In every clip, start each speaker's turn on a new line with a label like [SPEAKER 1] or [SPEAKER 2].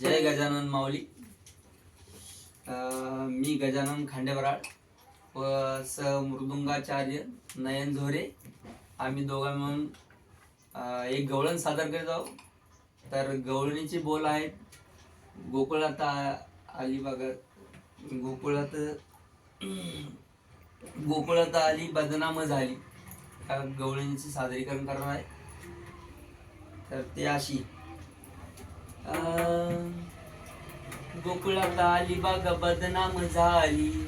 [SPEAKER 1] जय गजानन माऊली. मी गजानन खांडेवराळ व स मृदुंगाचार्य नयन झोरे. आम्ही दोघं मिळून एक गवळण सादर करीत आहोत. तर गवळणीचे बोल आहेत गोकुळात अलिबागात गोकुळात गोकुळात आली बदनाम झाली. गवळणीचे सादरीकरण करणार आहे. तर ते अशी गोकुळात आली बाग बदनाम झाली.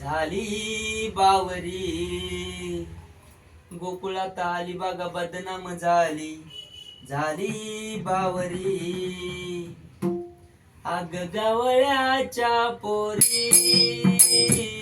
[SPEAKER 1] झाली बावरी. गोकुळात आली बाग बदनाम झाली. झाली बावरी. आग गवळ्याच्या पोरी.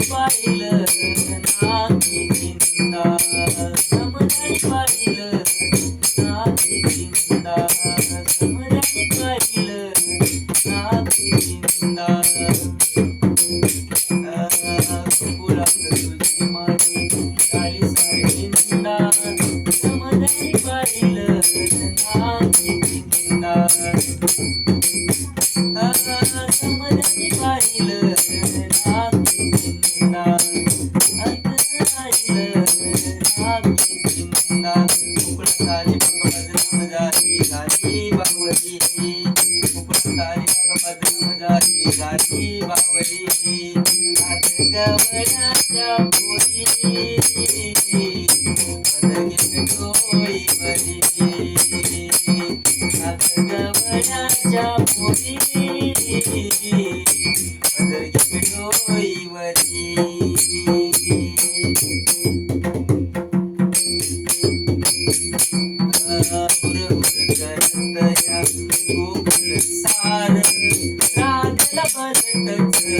[SPEAKER 1] पाहिलं नाकी चिंता समाधान पाहिलं नाकी चिंता पाहिलं चिंता तुझी माझी झाली सारी चिंता पाहिलं बदनाम झाली झाली बावरी हात गवळ्याच्या पोरी पदर डोई बरी हात गवळ्याच्या पोरी.